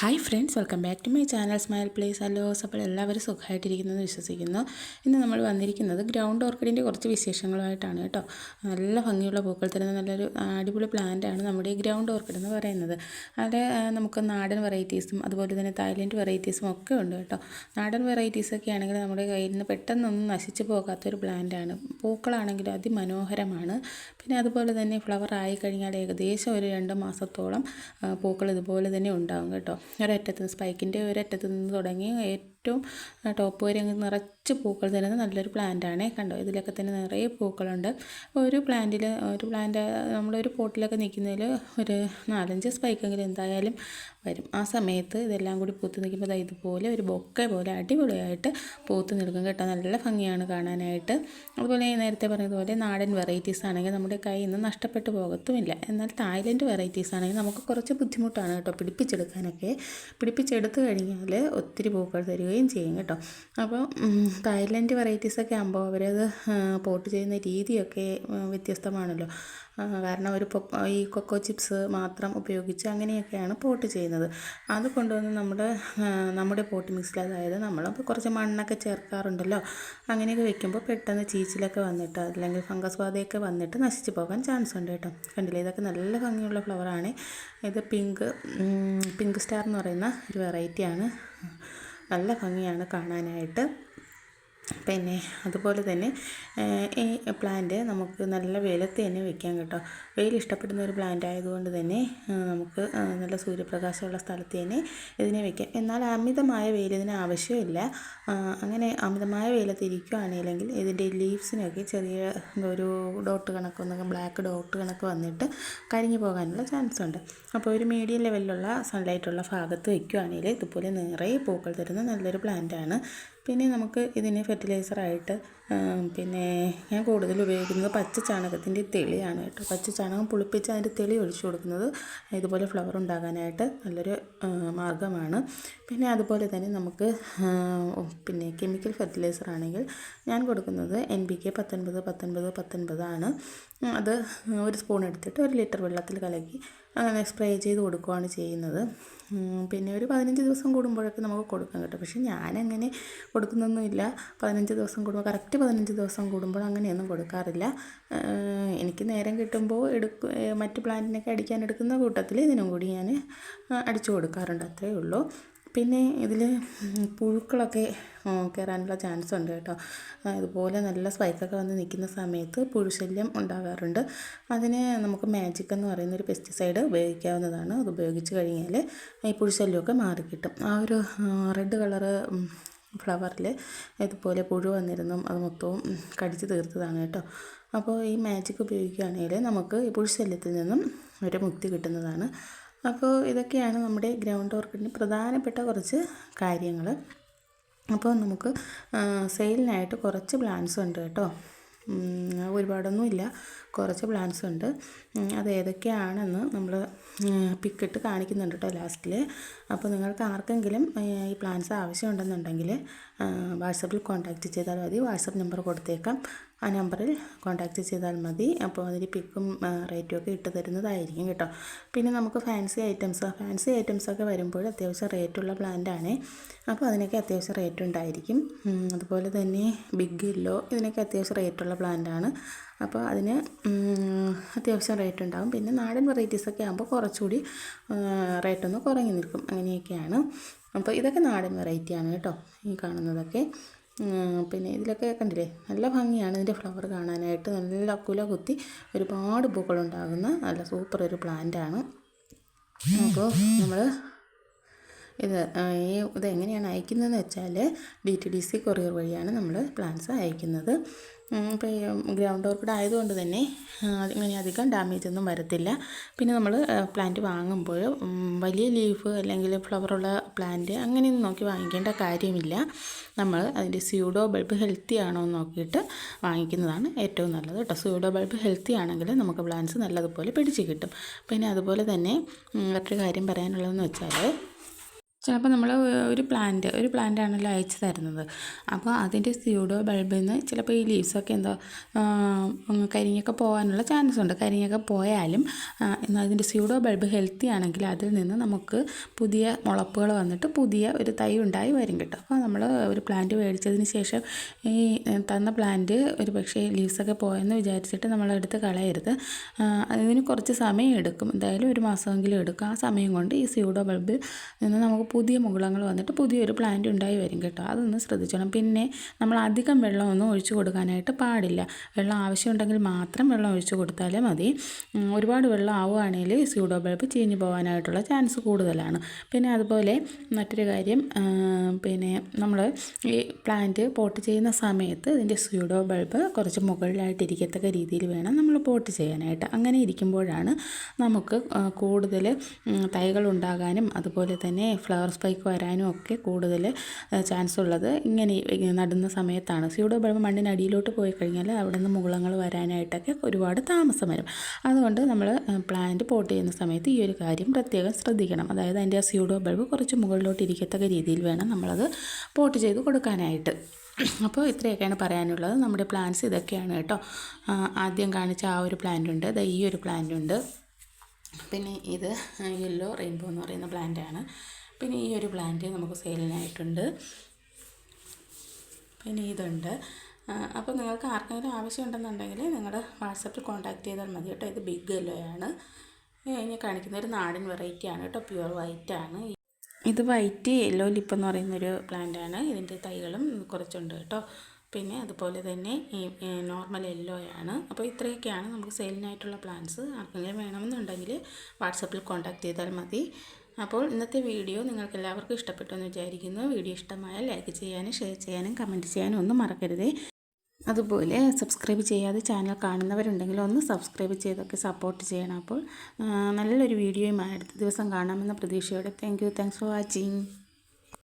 Hi friends welcome back to my channel smile place hellos അപ്പോൾ എല്ലാവരും സുഖമായിട്ടിരിക്കുന്നെന്ന് വിശ്വസിക്കുന്നു. ഇന്ന് നമ്മൾ വന്നിരിക്കുന്നത് ഗ്രൗണ്ട് ഓർക്കിഡിന്റെ കുറച്ച് വിശേഷങ്ങളുമായിട്ടാണ് കേട്ടോ. നല്ല ഭംഗിയുള്ള പൂക്കൾ തരുന്ന നല്ലൊരു അടിപൊളി പ്ലാന്റാണ് നമ്മുടെ ഈ ഗ്രൗണ്ട് ഓർക്കിഡ് എന്ന് പറയുന്നത്. അവിടെ നമുക്ക് നാടൻ വെറൈറ്റീസും അതുപോലെ തന്നെ തായ്ലൻഡ് വെറൈറ്റീസും ഒക്കെ ഉണ്ട് കേട്ടോ. നാടൻ വെറൈറ്റീസൊക്കെ ആണെങ്കിൽ നമ്മുടെ കയ്യിൽ നിന്ന് പെട്ടെന്നൊന്നും നശിച്ചു പോകാത്തൊരു പ്ലാന്റാണ് പൂക്കളാണെങ്കിലും അതിമനോഹരമാണ്. പിന്നെ അതുപോലെ തന്നെ ഫ്ലവർ ആയി കഴിഞ്ഞാൽ ഏകദേശം ഒരു രണ്ട് മാസത്തോളം പൂക്കൾ ഇതുപോലെ തന്നെ ഉണ്ടാകും കേട്ടോ. ഒരറ്റത്ത് സ്പൈക്കിന്റെ ഒരറ്റത്ത് നിന്ന് തുടങ്ങി ഏറ്റവും ടോപ്പ് വരെ അങ്ങ് നിറച്ച് പൂക്കൾ തരുന്ന നല്ലൊരു പ്ലാന്റാണ് കണ്ടോ? ഇതിലൊക്കെ തന്നെ നിറയെ പൂക്കളുണ്ട്. ഒരു പ്ലാന്റിൽ ഒരു പ്ലാന്റ് നമ്മളൊരു പോട്ടിലൊക്കെ നിൽക്കുന്നതിൽ ഒരു നാലഞ്ച് സ്പൈക്കെങ്കിലും എന്തായാലും വരും. ആ സമയത്ത് ഇതെല്ലാം കൂടി പൂത്ത് നിൽക്കുമ്പോൾ ഇതുപോലെ ഒരു ബൊക്കെ പോലെ അടിപൊളിയായിട്ട് പൂത്ത് നിൽക്കും കേട്ടോ. നല്ല ഭംഗിയാണ് കാണാനായിട്ട്. അതുപോലെ നേരത്തെ പറഞ്ഞതുപോലെ നാടൻ വെറൈറ്റീസ് ആണെങ്കിൽ നമ്മുടെ കൈ നിന്ന് നഷ്ടപ്പെട്ടു പോകത്തുമില്ല. എന്നാൽ തായ്ലൻഡ് വെറൈറ്റീസ് ആണെങ്കിൽ നമുക്ക് കുറച്ച് ബുദ്ധിമുട്ടാണ് കേട്ടോ പിടിപ്പിച്ചെടുക്കാനൊക്കെ. പിടിപ്പിച്ചെടുത്തു കഴിഞ്ഞാൽ ഒത്തിരി പൂക്കൾ തരികയും ചെയ്യും കേട്ടോ. അപ്പോൾ തായ്ലൻഡ് വെറൈറ്റീസൊക്കെ ആകുമ്പോൾ അവരത് പോട്ട് ചെയ്യുന്ന രീതിയൊക്കെ വ്യത്യസ്തമാണല്ലോ. കാരണം ഒരു ഈ കൊക്കോ ചിപ്സ് മാത്രം ഉപയോഗിച്ച് അങ്ങനെയൊക്കെയാണ് പോട്ട് ചെയ്യുന്നത്. അത് കൊണ്ടുവന്ന് നമ്മുടെ നമ്മുടെ പോട്ട് മിക്സിൽ അതായത് നമ്മൾ കുറച്ച് മണ്ണൊക്കെ ചേർക്കാറുണ്ടല്ലോ. അങ്ങനെയൊക്കെ വെക്കുമ്പോൾ പെട്ടെന്ന് ചീച്ചിലൊക്കെ വന്നിട്ട് അല്ലെങ്കിൽ ഫംഗസ് ബാധയൊക്കെ വന്നിട്ട് നശിച്ചു പോകാൻ ചാൻസ് ഉണ്ട് കേട്ടോ. കണ്ടില്ലേ? ഇതൊക്കെ നല്ല ഭംഗിയുള്ള ഫ്ലവറാണ് ഇത് പിങ്ക് പിങ്ക് സ്റ്റാർ എന്ന് പറയുന്ന ഒരു വെറൈറ്റിയാണ് നല്ല ഭംഗിയാണ് കാണാനായിട്ട്. പിന്നെ അതുപോലെ തന്നെ ഈ പ്ലാന്റ് നമുക്ക് നല്ല വെയിലത്ത് തന്നെ വെക്കാം കേട്ടോ. വെയിൽ ഇഷ്ടപ്പെടുന്ന ഒരു പ്ലാന്റ് ആയതുകൊണ്ട് തന്നെ നമുക്ക് നല്ല സൂര്യപ്രകാശമുള്ള സ്ഥലത്ത് തന്നെ ഇതിനെ വെക്കാം. എന്നാൽ അമിതമായ വെയിൽ ഇതിന് ആവശ്യമില്ല. അങ്ങനെ അമിതമായ വെയിലത്ത് ഇരിക്കുകയാണെങ്കിൽ ഇതിന്റെ ലീവ്സിനൊക്കെ ചെറിയ ഒരു ഡോട്ട് കണക്കൊന്നൊക്കെ ബ്ലാക്ക് ഡോട്ട് കണക്ക് വന്നിട്ട് കരിഞ്ഞു പോകാനുള്ള ചാൻസ് ഉണ്ട്. അപ്പോൾ ഒരു മീഡിയം ലെവലിലുള്ള സൺലൈറ്റുള്ള ഭാഗത്ത് വയ്ക്കുകയാണെങ്കിൽ ഇതുപോലെ നിറയെ പൂക്കൾ തരുന്ന നല്ലൊരു പ്ലാന്റാണ് പിന്നെ നമുക്ക് ഇതിന് ഫെർട്ടിലൈസറായിട്ട് പിന്നെ ഞാൻ കൂടുതൽ ഉപയോഗിക്കുന്നത് പച്ച ചാണകത്തിന്റെ തെളിയാണ് കേട്ടോ. പച്ച ചാണകം പുളിപ്പിച്ച് അതിന്റെ തെളി ഒഴിച്ചു കൊടുക്കുന്നത് ഇതുപോലെ ഫ്ലവർ ഉണ്ടാകാനായിട്ട് നല്ലൊരു മാർഗമാണ് പിന്നെ അതുപോലെ തന്നെ നമുക്ക് പിന്നെ കെമിക്കൽ ഫെർട്ടിലൈസർ ആണെങ്കിൽ ഞാൻ കൊടുക്കുന്നത് എൻ ബി കെ പത്തൊൻപത് പത്തൊൻപത് പത്തൊൻപതാണ് അത് ഒരു സ്പൂൺ എടുത്തിട്ട് ഒരു ലിറ്റർ വെള്ളത്തിൽ കലക്കി അങ്ങനെ സ്പ്രേ ചെയ്ത് കൊടുക്കുകയാണ് ചെയ്യുന്നത്. പിന്നെ ഒരു പതിനഞ്ച് ദിവസം കൂടുമ്പോഴൊക്കെ നമുക്ക് കൊടുക്കാം കേട്ടോ. പക്ഷേ ഞാനങ്ങനെ കൊടുക്കുന്നൊന്നുമില്ല. പതിനഞ്ച് ദിവസം കൂടുമ്പോൾ കറക്റ്റ് പതിനഞ്ച് ദിവസം കൂടുമ്പോൾ അങ്ങനെയൊന്നും കൊടുക്കാറില്ല. എനിക്ക് നേരം കിട്ടുമ്പോൾ എടുക്ക മറ്റ് പ്ലാന്റിനൊക്കെ അടിക്കാൻ എടുക്കുന്ന കൂട്ടത്തിൽ ഇതിനും കൂടി ഞാൻ അടിച്ചു കൊടുക്കാറുണ്ട്. അത്രയേ ഉള്ളൂ. പിന്നെ ഇതിൽ പുഴുക്കളൊക്കെ കയറാനുള്ള ചാൻസ് ഉണ്ട് കേട്ടോ. ഇതുപോലെ നല്ല സ്പൈക്കൊക്കെ വന്ന് നിൽക്കുന്ന സമയത്ത് പുഴുശല്യം ഉണ്ടാകാറുണ്ട്. അതിന് നമുക്ക് മാജിക് എന്ന് പറയുന്ന ഒരു പെസ്റ്റിസൈഡ് ഉപയോഗിക്കാവുന്നതാണ്. അത് ഉപയോഗിച്ച് കഴിഞ്ഞാൽ ഈ പുഴുശല്യമൊക്കെ മാറിക്കിട്ടും. ആ ഒരു റെഡ് കളറ് ഫ്ലവറിൽ ഇതുപോലെ പുഴു വന്നിരുന്നു അത് മൊത്തവും കടിച്ച് തീർത്തതാണ് കേട്ടോ. അപ്പോൾ ഈ മാജിക് ഉപയോഗിക്കുകയാണെങ്കിൽ നമുക്ക് ഈ പുഴുശല്യത്തിൽ നിന്നും ഒരു മുക്തി കിട്ടുന്നതാണ്. അപ്പോൾ ഇതൊക്കെയാണ് നമ്മുടെ ഗ്രൗണ്ട് ഓർക്കിഡിന് പ്രധാനപ്പെട്ട കുറച്ച് കാര്യങ്ങൾ അപ്പോൾ നമുക്ക് സെയിലിനായിട്ട് കുറച്ച് പ്ലാൻസ് ഉണ്ട് കേട്ടോ. ഒരുപാടൊന്നുമില്ല. കുറച്ച് പ്ലാന്റ്സ് ഉണ്ട്. അത് ഏതൊക്കെയാണെന്ന് നമ്മൾ പിക്കിട്ട് കാണിക്കുന്നുണ്ട് കേട്ടോ ലാസ്റ്റിൽ അപ്പോൾ നിങ്ങൾക്ക് ആർക്കെങ്കിലും ഈ പ്ലാന്റ്സ് ആവശ്യമുണ്ടെന്നുണ്ടെങ്കിൽ വാട്സപ്പിൽ കോൺടാക്റ്റ് ചെയ്താൽ മതി. വാട്സപ്പ് നമ്പർ കൊടുത്തേക്കാം. ആ നമ്പറിൽ കോൺടാക്റ്റ് ചെയ്താൽ മതി. അപ്പോൾ അതിൽ പിക്കും റേറ്റും ഒക്കെ ഇട്ട് തരുന്നതായിരിക്കും കേട്ടോ. പിന്നെ നമുക്ക് ഫാൻസി ഐറ്റംസ് ഫാൻസി ഐറ്റംസൊക്കെ വരുമ്പോൾ അത്യാവശ്യം റേറ്റുള്ള പ്ലാന്റാണ് അപ്പോൾ അതിനൊക്കെ അത്യാവശ്യം റേറ്റ് ഉണ്ടായിരിക്കും. അതുപോലെ തന്നെ ബിഗ് ഇല്ലോ ഇതിനൊക്കെ അത്യാവശ്യം റേറ്റുള്ള പ്ലാന്റാണ് അപ്പോൾ അതിന് അത്യാവശ്യം റേറ്റ് ഉണ്ടാകും പിന്നെ നാടൻ വെറൈറ്റീസൊക്കെ ആകുമ്പോൾ കുറച്ചുകൂടി റേറ്റൊന്ന് കുറഞ്ഞു നിൽക്കും. അങ്ങനെയൊക്കെയാണ്. അപ്പോൾ ഇതൊക്കെ നാടൻ വെറൈറ്റിയാണ് കേട്ടോ ഈ കാണുന്നതൊക്കെ. പിന്നെ ഇതിലൊക്കെ കണ്ടില്ലേ? നല്ല ഭംഗിയാണ് ഇതിന്റെ ഫ്ലവർ കാണാനായിട്ട്. നല്ല കുല കുത്തി ഒരുപാട് പൂക്കളുണ്ടാകുന്ന നല്ല സൂപ്പർ ഒരു പ്ലാന്റാണ് അപ്പോൾ നമ്മൾ ഇത് ഈ ഇത് എങ്ങനെയാണ് അയക്കുന്നതെന്ന് വെച്ചാൽ D T D C courier വഴിയാണ് നമ്മൾ പ്ലാന്റ്സ് അയക്കുന്നത്. ഇപ്പോൾ ഗ്രൗണ്ട് ഓർക്കിഡ് ആയതുകൊണ്ട് തന്നെ ഇങ്ങനെ അധികം ഡാമേജ് ഒന്നും വരത്തില്ല. പിന്നെ നമ്മൾ പ്ലാന്റ് വാങ്ങുമ്പോൾ വലിയ ലീഫ് അല്ലെങ്കിൽ ഫ്ലവറുള്ള പ്ലാന്റ് അങ്ങനെയൊന്നും നോക്കി വാങ്ങിക്കേണ്ട കാര്യമില്ല. നമ്മൾ അതിന്റെ സ്യൂഡോ ബൾബ് ഹെൽത്തി ആണോ എന്ന് നോക്കിയിട്ട് വാങ്ങിക്കുന്നതാണ് ഏറ്റവും നല്ലത് കേട്ടോ. സ്യൂഡോ ബൾബ് ഹെൽത്തി ആണെങ്കിൽ നമുക്ക് പ്ലാന്റ്സ് നല്ലതുപോലെ പിടിച്ച് കിട്ടും. പിന്നെ അതുപോലെ തന്നെ മറ്റൊരു കാര്യം പറയാനുള്ളതെന്ന് വെച്ചാൽ ചിലപ്പോൾ നമ്മൾ ഒരു പ്ലാന്റ് ഒരു പ്ലാന്റ് ആണല്ലോ അയച്ചു തരുന്നത്. അപ്പോൾ അതിന്റെ സ്യൂഡോ ബൾബിൽ നിന്ന് ചിലപ്പോൾ ഈ ലീവ്സൊക്കെ എന്തോ കരിഞ്ഞൊക്കെ പോകാനുള്ള ചാൻസ് ഉണ്ട്. കരിഞ്ഞൊക്കെ പോയാലും എന്നാൽ അതിന്റെ സ്യൂഡോ ബൾബ് ഹെൽത്തി ആണെങ്കിൽ അതിൽ നിന്ന് നമുക്ക് പുതിയ മുളപ്പുകൾ വന്നിട്ട് പുതിയ ഒരു തൈ ഉണ്ടായി വരും കേട്ടോ. അപ്പോൾ നമ്മൾ ഒരു പ്ലാന്റ് മേടിച്ചതിന് ശേഷം ഈ തന്ന പ്ലാന്റ് ഒരു പക്ഷേ ലീവ്സൊക്കെ പോയെന്ന് വിചാരിച്ചിട്ട് നമ്മളെടുത്ത് കളയരുത്. അതിന് കുറച്ച് സമയം എടുക്കും. എന്തായാലും ഒരു മാസമെങ്കിലും എടുക്കും. ആ സമയം കൊണ്ട് ഈ സ്യൂഡോ ബൾബിൽ നിന്ന് നമുക്ക് പുതിയ മുകുളങ്ങൾ വന്നിട്ട് പുതിയൊരു പ്ലാന്റ് ഉണ്ടായി വരും കേട്ടോ. അതൊന്ന് ശ്രദ്ധിച്ചോണം. പിന്നെ നമ്മൾ അധികം വെള്ളമൊന്നും ഒഴിച്ചു കൊടുക്കാനായിട്ട് പാടില്ല. വെള്ളം ആവശ്യമുണ്ടെങ്കിൽ മാത്രം വെള്ളം ഒഴിച്ചു കൊടുത്താലേ മതി. ഒരുപാട് വെള്ളം ആവുകയാണെങ്കിൽ സ്യൂഡോ ബൾബ് ചീഞ്ഞു പോകാനായിട്ടുള്ള ചാൻസ് കൂടുതലാണ്. പിന്നെ അതുപോലെ മറ്റൊരു കാര്യം പിന്നെ നമ്മൾ ഈ പ്ലാന്റ് പോട്ട് ചെയ്യുന്ന സമയത്ത് ഇതിന്റെ സ്യൂഡോ ബൾബ് കുറച്ച് മുകളിലായിട്ടിരിക്കത്തക്ക രീതിയിൽ വേണം നമ്മൾ പോട്ട് ചെയ്യാനായിട്ട്. അങ്ങനെ ഇരിക്കുമ്പോഴാണ് നമുക്ക് കൂടുതൽ തൈകൾ ഉണ്ടാകാനും അതുപോലെ തന്നെ ഫ്ലവർ സ്പൈക്ക് വരാനും ഒക്കെ കൂടുതൽ ചാൻസ് ഉള്ളത്. ഇങ്ങനെ നടുന്ന സമയത്താണ്. സ്യൂഡോ ബൾബ് മണ്ണിനടിയിലോട്ട് പോയി കഴിഞ്ഞാൽ അവിടെ നിന്ന് മുകുളങ്ങൾ വരാനായിട്ടൊക്കെ ഒരുപാട് താമസം വരും. അതുകൊണ്ട് നമ്മൾ പ്ലാന്റ് പോട്ട് ചെയ്യുന്ന സമയത്ത് ഈ ഒരു കാര്യം പ്രത്യേകം ശ്രദ്ധിക്കണം. അതായത് അതിന്റെ ആ സ്യൂഡോ ബൾബ് കുറച്ച് മുകളിലോട്ട് ഇരിക്കത്തക്ക രീതിയിൽ വേണം നമ്മളത് പോട്ട് ചെയ്ത് കൊടുക്കാനായിട്ട്. അപ്പോൾ ഇത്രയൊക്കെയാണ് പറയാനുള്ളത്. നമ്മുടെ പ്ലാന്റ്സ് ഇതൊക്കെയാണ് കേട്ടോ. ആദ്യം കാണിച്ച ആ ഒരു പ്ലാന്റ് ഉണ്ട്. ഈ ഒരു പ്ലാന്റ് ഉണ്ട്. പിന്നെ ഇത് യെല്ലോ റെയിൻബോ എന്ന് പറയുന്ന പ്ലാന്റാണ് പിന്നെ ഈ ഒരു പ്ലാന്റ് നമുക്ക് സെയിലിനായിട്ടുണ്ട് പിന്നെ ഇതുണ്ട്. അപ്പോൾ നിങ്ങൾക്ക് ആർക്കെങ്കിലും ആവശ്യമുണ്ടെന്നുണ്ടെങ്കിൽ നിങ്ങളുടെ വാട്സപ്പിൽ കോൺടാക്ട് ചെയ്താൽ മതി കേട്ടോ. ഇത് ബിഗ് യെല്ലോയാണ് ഇനി കാണിക്കുന്ന ഒരു നാടൻ വെറൈറ്റി ആണ് കേട്ടോ. പ്യുവർ വൈറ്റ് ആണ്. ഇത് വൈറ്റ് യെല്ലോ ലിപ്പ് എന്ന് പറയുന്നൊരു പ്ലാന്റാണ് ഇതിന്റെ തൈകളും കുറച്ചുണ്ട് കേട്ടോ. പിന്നെ അതുപോലെ തന്നെ ഈ നോർമൽ യെല്ലോ ആണ്. അപ്പോൾ ഇത്രയൊക്കെയാണ് നമുക്ക് സെയിലിനായിട്ടുള്ള പ്ലാന്റ്സ് ആർക്കെങ്കിലും വേണമെന്നുണ്ടെങ്കിൽ വാട്സപ്പിൽ കോൺടാക്ട് ചെയ്താൽ മതി. അപ്പോൾ ഇന്നത്തെ വീഡിയോ നിങ്ങൾക്ക് എല്ലാവർക്കും ഇഷ്ടപ്പെട്ടു എന്ന് വിചാരിക്കുന്നു. വീഡിയോ ഇഷ്ടമായാൽ ലൈക്ക് ചെയ്യാനും ഷെയർ ചെയ്യാനും കമന്റ് ചെയ്യാനും ഒന്നും മറക്കരുതേ. അതുപോലെ സബ്സ്ക്രൈബ് ചെയ്യാതെ ചാനൽ കാണുന്നവരുണ്ടെങ്കിൽ ഒന്ന് സബ്സ്ക്രൈബ് ചെയ്തൊക്കെ സപ്പോർട്ട് ചെയ്യണം അപ്പോൾ നല്ലൊരു വീഡിയോയുമായി അടുത്ത ദിവസം കാണാമെന്ന പ്രതീക്ഷയോടെ. Thank you thanks for watching